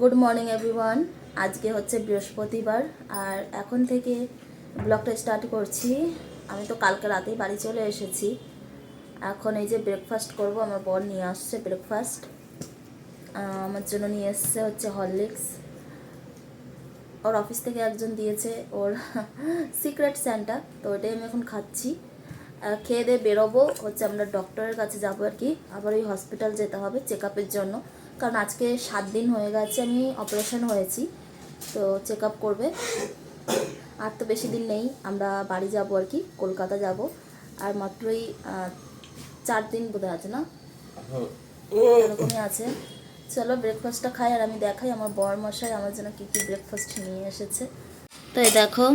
Good morning everyone আজকে হচ্ছে বৃহস্পতিবার, আর এখন থেকে ব্লগটা স্টার্ট করছি। আমি তো কালকে রাতেই বাড়ি চলে এসেছি। এখন এই যে ব্রেকফাস্ট করব, আমার বর নিয়ে আসছে ব্রেকফাস্ট আমার জন্য নিয়ে এসছে হচ্ছে হরলিক্স ওর অফিস থেকে একজন দিয়েছে ওর সিক্রেট স্যান্টা তো ওটাই আমি এখন খাচ্ছি। খেয়ে দিয়ে বেরোবো। হচ্ছে আমরা ডক্টরের কাছে যাব আর কি। আবার ওই হসপিটাল যেতে হবে চেক জন্য। কারণ আজকে সাত দিন হয়ে গেছে আমি অপারেশন হয়েছি তো চেক আপ করবে। আর তো বেশি দিন নেই আমরা বাড়ি যাব আর কি কলকাতা যাব। আর মাত্রই চার দিন বোধহয় আছে না? এরকমই আছে। চলো ব্রেকফাস্টটা খাই আর আমি দেখাই আমার বর মশাই আমার জন্য কী কী ব্রেকফাস্ট নিয়ে এসেছে। তো এই দেখো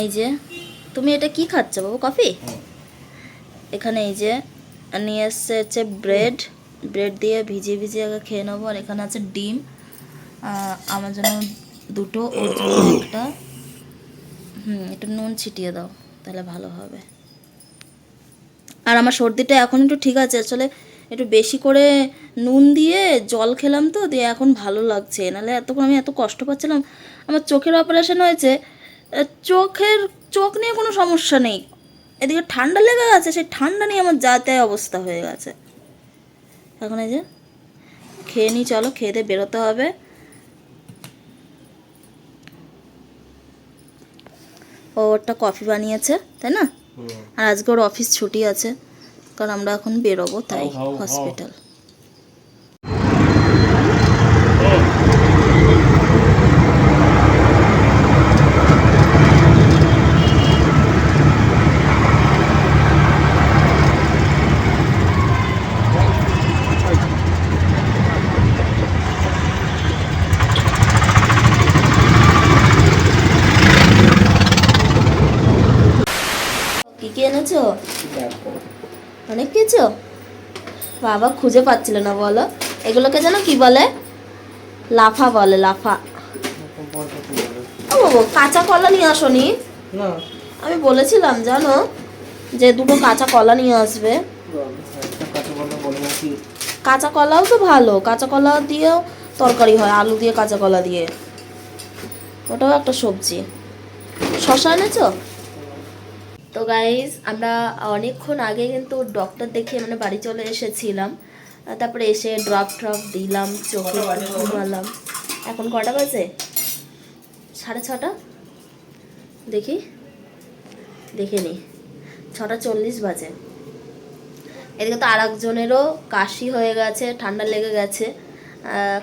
এই যে তুমি এটা কি খাচ্ছ বাবু? কফি? এখানে এই যে নিয়ে এসছে হচ্ছে ব্রেড ব্রেড দিয়ে ভিজিয়ে ভিজিয়ে আগে খেয়ে নেব। আর এখানে আছে ডিম। আমার জন্য দুটো একটা। হুম, একটু নুন ছিটিয়ে দাও, তাহলে ভালো হবে। আর আমার সর্দিটা এখন একটু ঠিক আছে, আসলে একটু বেশি করে নুন দিয়ে জল খেলাম তো, দিয়ে এখন ভালো লাগছে। নাহলে এতক্ষণ আমি এত কষ্ট পাচ্ছিলাম। আমার চোখের অপারেশন হয়েছে। চোখের, চোখ নিয়ে কোনো সমস্যা নেই। এদিকে ঠান্ডা লেগে গেছে, সেই ঠান্ডা নিয়ে আমার যাতে অবস্থা হয়ে গেছে। এখন এই যে খেয়ে নিই চলো খেয়ে দিয়ে বেরোতে হবে। ও ওরটা কফি বানিয়েছে তাই না? আর আজকে ওর অফিস ছুটি আছে কারণ আমরা এখন বেরোবো তাই। হসপিটাল কি এনেছো? অনেক কিছু? বাবা খুঁজে পাচ্ছিল না বলো। এগুলোকে যেন কি বলে? লাফা বলে লাফা। ও কাঁচা কলা নিয়ে আসনি? না। আমি বলেছিলাম জানো যে দুটো কাঁচা কলা নিয়ে আসবে। কাঁচা কলাও তো ভালো। কাঁচা কলা দিয়েও তরকারি হয় আলু দিয়ে কাঁচা কলা দিয়ে। ওটাও একটা সবজি। শশা এনেছো? তো গাইজ আমরা অনেকক্ষণ আগে কিন্তু ডক্টর দেখিয়ে মানে বাড়ি চলে এসেছিলাম। তারপরে এসে ড্রপ ট্রপ দিলাম চোখে ঘুমালাম। এখন কটা বাজে? সাড়ে ছটা? দেখি। দেখে নি। ছটা চল্লিশ বাজে। এদিকে তো আর একজনেরও কাশি হয়ে গেছে ঠান্ডা লেগে গেছে।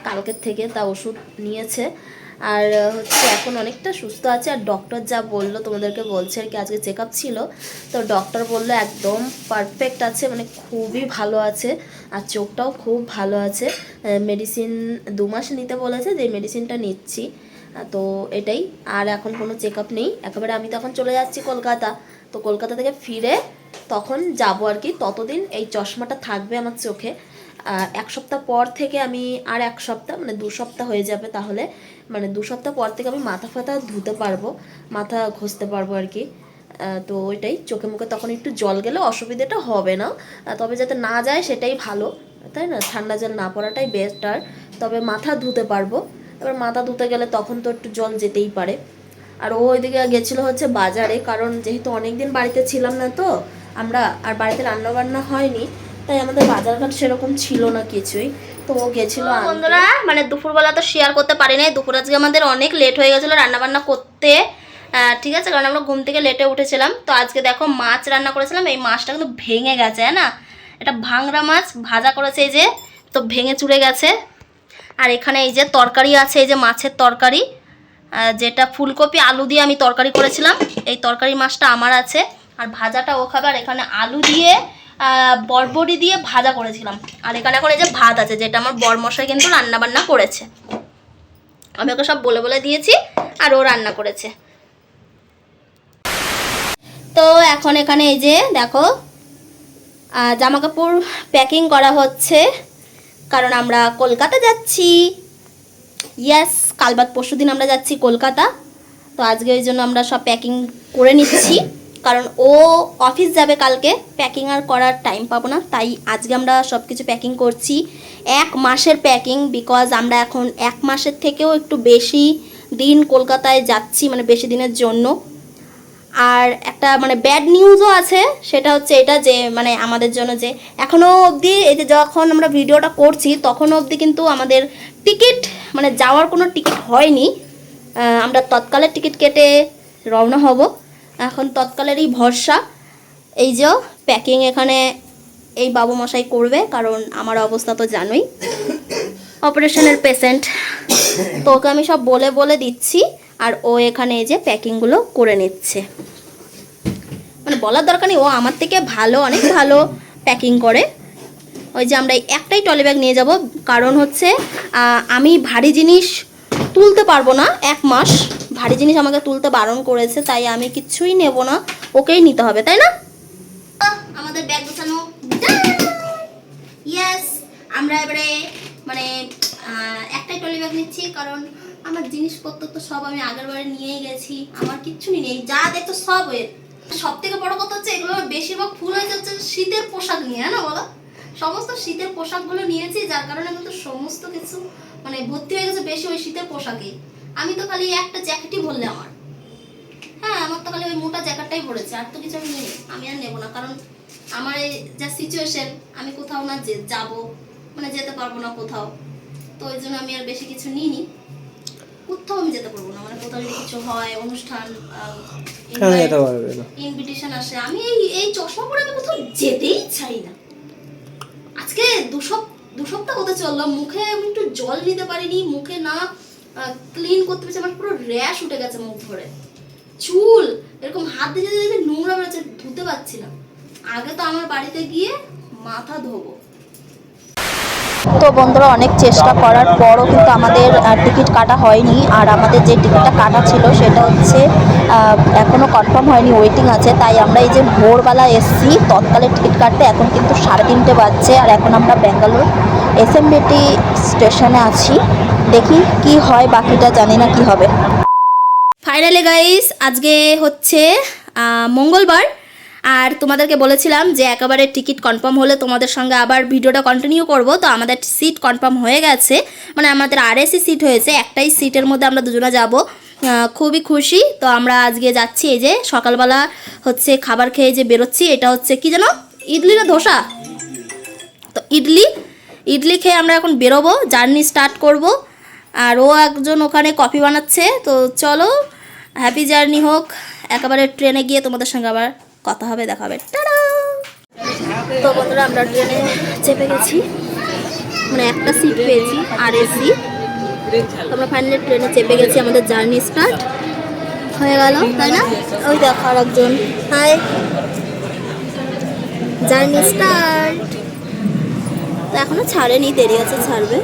কালকের থেকে তা ওষুধ নিয়েছে। আর হচ্ছে এখন অনেকটা সুস্থ আছে, আর ডক্টর যা বলল তোমাদেরকে বলছে আর কি, আজকে চেক আপ ছিল। তো ডক্টর বলল একদম পারফেক্ট আছে মানে খুবই ভালো আছে, আর চোখটাও খুব ভালো আছে। মেডিসিন দু মাস নিতে বলেছে যে মেডিসিনটা নিচ্ছি। তো এটাই, আর এখন কোনো চেক আপ নেই। একেবারে আমি তখন চলে যাচ্ছি কলকাতা। তো কলকাতা থেকে ফিরে তখন যাব আর কি, ততদিন এই চশমাটা থাকবে আমার চোখে। এক সপ্তাহ পর থেকে আমি, আর এক সপ্তাহ মানে দু সপ্তাহ হয়ে যাবে তাহলে মানে দু সপ্তাহ পর থেকে আমি মাথা ফাথা ধুতে পারব, মাথা ঘষতে পারব আর কি। তো ওইটাই, চোখে মুখে তখন একটু জল গেলে অসুবিধাটা হবে না। তবে যাতে না যায় সেটাই ভালো, তাই না? ঠান্ডা জল না পড়াটাই বেস্টার তবে মাথা ধুতে পারব। এবার মাথা ধুতে গেলে তখন তো একটু জল যেতেই পারে। আর ও ওইদিকে গেছিল হচ্ছে বাজারে, কারণ যেহেতু অনেক দিন বাড়িতে ছিলাম না তো, আমরা আর বাড়িতে রান্না বান্না হয়নি তাই আমাদের বাজারঘাট সেরকম ছিল না কিছুই। তো ও গেছিল বন্ধুরা মানে দুপুরবেলা তো শেয়ার করতে পারি নাই দুপুর আজকে আমাদের অনেক লেট হয়ে গেছিল রান্নাবান্না করতে। ঠিক আছে কারণ আমরা ঘুম থেকে লেটে উঠেছিলাম। তো আজকে দেখো মাছ রান্না করেছিলাম। এই মাছটা কিন্তু ভেঙে গেছে হ্যাঁ না? এটা ভাংরা মাছ ভাজা করেছে এই যে তো ভেঙে চুড়ে গেছে। আর এখানে এই যে তরকারি আছে এই যে মাছের তরকারি। যেটা ফুলকপি আলু দিয়ে আমি তরকারি করেছিলাম। এই তরকারি মাছটা আমার আছে। আর ভাজাটা ও খাবে আর এখানে আলু দিয়ে আহ, বরবড়ি দিয়ে ভাজা করেছিলাম। আর এখানে এখন এই যে ভাত আছে যেটা আমার বরমশাই কিন্তু রান্নাবান্না করেছে। আমি ওকে সব বলে বলে দিয়েছি আর ও রান্না করেছে। তো এখন এখানে এই যে দেখো জামা কাপড় প্যাকিং করা হচ্ছে কারণ আমরা কলকাতা যাচ্ছি। ইয়াস কাল বাদ পরশু দিন আমরা যাচ্ছি কলকাতা। তো আজকে ওই জন্য আমরা সব প্যাকিং করে নিচ্ছি। কারণ ও অফিস যাবে কালকে প্যাকিং আর করার টাইম পাবো না, তাই আজকে আমরা সব কিছু প্যাকিং করছি। এক মাসের প্যাকিং বিকজ আমরা এখন এক মাসের থেকেও একটু বেশি দিন কলকাতায় যাচ্ছি মানে বেশি দিনের জন্য। আর একটা মানে ব্যাড নিউজও আছে, সেটা হচ্ছে এটা যে মানে আমাদের জন্য যে এখনও অবধি এই যে যখন আমরা ভিডিওটা করছি তখনও অবধি কিন্তু আমাদের টিকিট মানে যাওয়ার কোনো টিকিট হয়নি। আমরা তৎকালের টিকিট কেটে রওনা হব। এখন তৎকালেরই ভরসা। এই যে প্যাকিং এখানে এই বাবু মশাই করবে, কারণ আমার অবস্থা তো জানোই। অপারেশনের পেশেন্ট তো ওকে আমি সব বলে বলে দিচ্ছি, আর ও এখানে এই যে প্যাকিংগুলো করে নিচ্ছে। মানে বলার দরকার নেই, ও আমার থেকে ভালো, অনেক ভালো প্যাকিং করে। ওই যে আমরা একটাই টলি ব্যাগ নিয়ে যাব, কারণ হচ্ছে আমি ভারী জিনিস তুলতে পারব না এক মাস। ভারী জিনিস আমাকে তুলতে বারণ করেছে, তাই আমি কিচ্ছুই নেব না। ওকেই নিতে হবে, তাই না? আমাদের ব্যাগ গোছানো ইয়েস আমরা এবারে মানে একটাই টলি ব্যাগ নিচ্ছি, কারণ আমার জিনিসপত্র তো সব আমি আগের বারে নিয়েই গেছি, আমার কিচ্ছু নেই, যা দেখতো সব এর সব থেকে বড় কথা হচ্ছে, এগুলো বেশিরভাগ ফুল হয়ে যাচ্ছে শীতের পোশাক নিয়ে হ্যাঁ না বলো? সমস্ত শীতের পোশাকগুলো নিয়েছি, যার কারণে কিন্তু সমস্ত কিছু মানে ভর্তি হয়ে গেছে বেশি ওই শীতের পোশাকে আমি তো খালি একটা জ্যাকেটই বললে আমার। হ্যাঁ আমার তো খালি ওই মোটা জ্যাকেটটাই পড়েছে আর তো কিছু আমি নেই আমি আর নেব না কারণ আমার এই যা সিচুয়েশন আমি কোথাও না যে যাব মানে যেতে পারব না কোথাও। তো ওই জন্য আমি আর বেশি কিছু নিইনি। কোথাও আমি যেতে পারব না মানে কোথাও যদি কিছু হয় অনুষ্ঠান ইনভিটেশন আসে আমি এই এই চশমা পরে আমি কোথাও যেতেই চাই না। আজকে দু সপ দু সপ্তাহ হতে চলল মুখে আমি একটু জল নিতে পারিনি মুখে না ক্লিন করতে পেরেছি আমার পুরো র্যাশ উঠে গেছে মুখ ধরে। চুল এরকম হাত দিয়ে যেতে নোংরা বেরোচ্ছে ধুতে পারছি না। আগে তো আমার বাড়িতে গিয়ে মাথা ধোবো। তো বন্ধুরা অনেক চেষ্টা করার পরও কিন্তু আমাদের টিকিট কাটা হয়নি। আর আমাদের যে টিকিটটা কাটা ছিল সেটা হচ্ছে আহ, এখনও কনফার্ম হয়নি ওয়েটিং আছে। তাই আমরা এই যে ভোরবেলা এসছি তৎকালে টিকিট কাটতে এখন কিন্তু সাড়ে তিনটে বাজছে। আর এখন আমরা ব্যাঙ্গালোর এসএমবিটি স্টেশনে আছি। দেখি কি হয়, বাকিটা জানি না কি হবে। ফাইনালি গাইস আজকে হচ্ছে মঙ্গলবার। আর তোমাদেরকে বলেছিলাম যে একেবারে টিকিট কনফার্ম হলে তোমাদের সঙ্গে আবার ভিডিওটা কন্টিনিউ করব। তো আমাদের সিট কনফার্ম হয়ে গেছে। মানে আমাদের আরএসি সিট হয়েছে। একটাই সিটের মধ্যে আমরা দুজনে যাব। খুবই খুশি। তো আমরা আজকে যাচ্ছি এই যে সকালবেলা হচ্ছে খাবার খেয়ে যে বেরোচ্ছি। এটা হচ্ছে কি যেন? ইডলি না ধোসা তো ইডলি ইডলি খেয়ে আমরা এখন বেরোবো, জার্নি স্টার্ট করব। আর ও একজন ওখানে কফি বানাচ্ছে, তো চলো হ্যাপি জার্নি হোক। একেবারে ট্রেনে গিয়ে তোমাদের সঙ্গে আবার কথা হবে, দেখা হবে! তো বন্ধুরা, আমরা ট্রেনে চেপে গেছি। মানে একটা সিট পেয়েছি আর এসি আমরা ফাইনালি ট্রেনে চেপে গেছি, আমাদের জার্নি স্টার্ট হয়ে গেল, তাই না? ওই দেখো আর একজন হাই জার্নি স্টার্ট তো এখনও ছাড়েনি দেরি আছে ছাড়বে।